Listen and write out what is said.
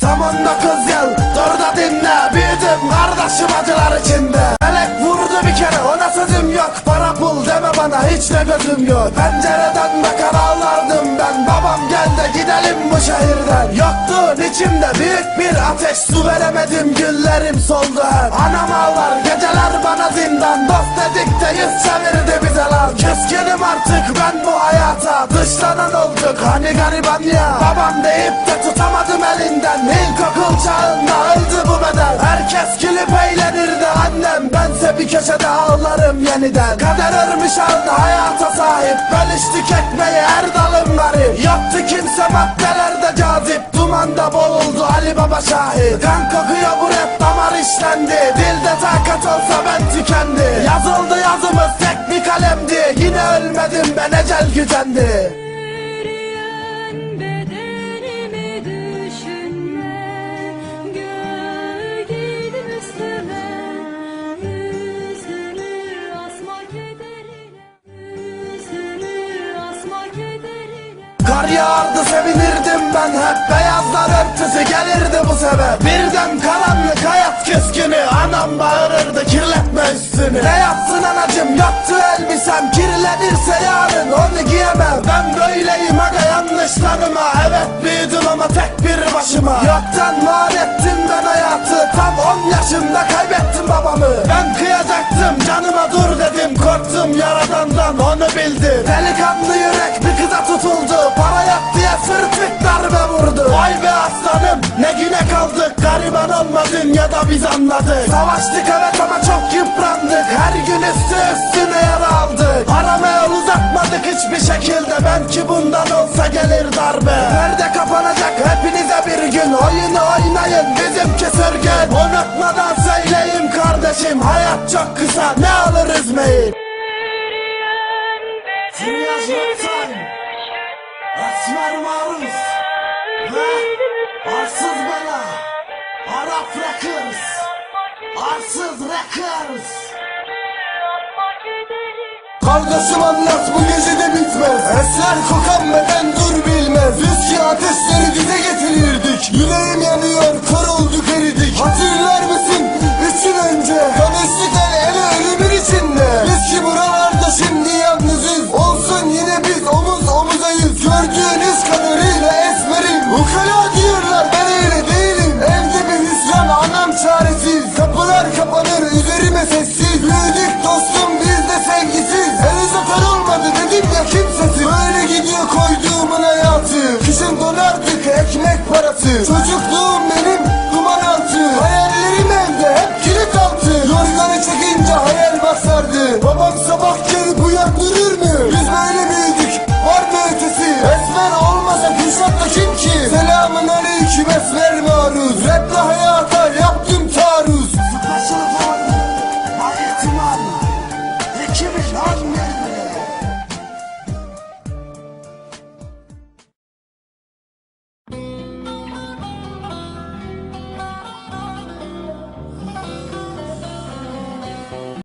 Tam 19 yıl dur da dinle. Büyüdüm kardeşim acılar içinde. Melek vurdu bir kere ona sözüm yok. Para pul deme bana hiç de gözüm yok. Pencereden bakar ağlardım ben. Babam gel de gidelim bu şehirden. Yoktun içimde büyük bir ateş. Su veremedim güllerim soldu hep. Anam ağlar zindan Dost dedik de yüz çevirdi bize lan Küskünüm artık ben bu hayata. Dışlanan olduk hani gariban ya. Babam deyip de tutamadım elinden. İlkokul çağında öldü bu beden Herkes gülüp eğlenirdi annem. Bense bir köşede ağlarım yeniden. Kader örmüş aldı hayata sahip. Bölüştük ekmeği her dalım garip. Yoktu kimse maddelerde cazip. Dumanda boğuldu Ali Baba şahit. Kan kokuyor bu işlendi Dilde takat olsa ben tükendi. Yazıldı yazımız tek bir kalemdi. Yine ölmedim ben ecel gücendi. Kar yağardı sevinirdim ben hep. Beyazlar Kirlenirse yarın onu giyemem. Ben böyleyim aga yanlışlarıma. Evet büyüdüm ama tek bir başıma. Yoktan var ettim ben hayatı. Tam 10 yaşımda kaybettim babamı. Ben kıyacaktım canıma dur dedim. Korktum yaradandan onu bildim. Delikanlı yürek bir kıza tutuldu. Para yok diye sırtık darbe vurdu. Vay be aslanım ne güne kaldık. Gariban olmadın ya da biz anladık. Savaştık evet ama çok yıprandık darbe Nerede kapanacak? Hepinize bir gün Oyunu oynayın. Bizimki sürgün Unutmadan söyleyeyim kardeşim. Hayat çok kısa. Ne alırız mail? Friyaj time Esmer maruz Ve arsız bela Arap Records Arsız Records Kardeşim anlat bu gece de bitmez. Esler kokan parası Çocukluğum benim duman altı Hayallerim evde hep kilit altı Yorganı çekince hayal basardı Babam sabah gelip uyandırır mı? Biz böyle büyüdük var mı ötesi? Esmer olmasa Kürşat'ta kim ki? Selamun aleyküm esmer maruz yaptım taarruz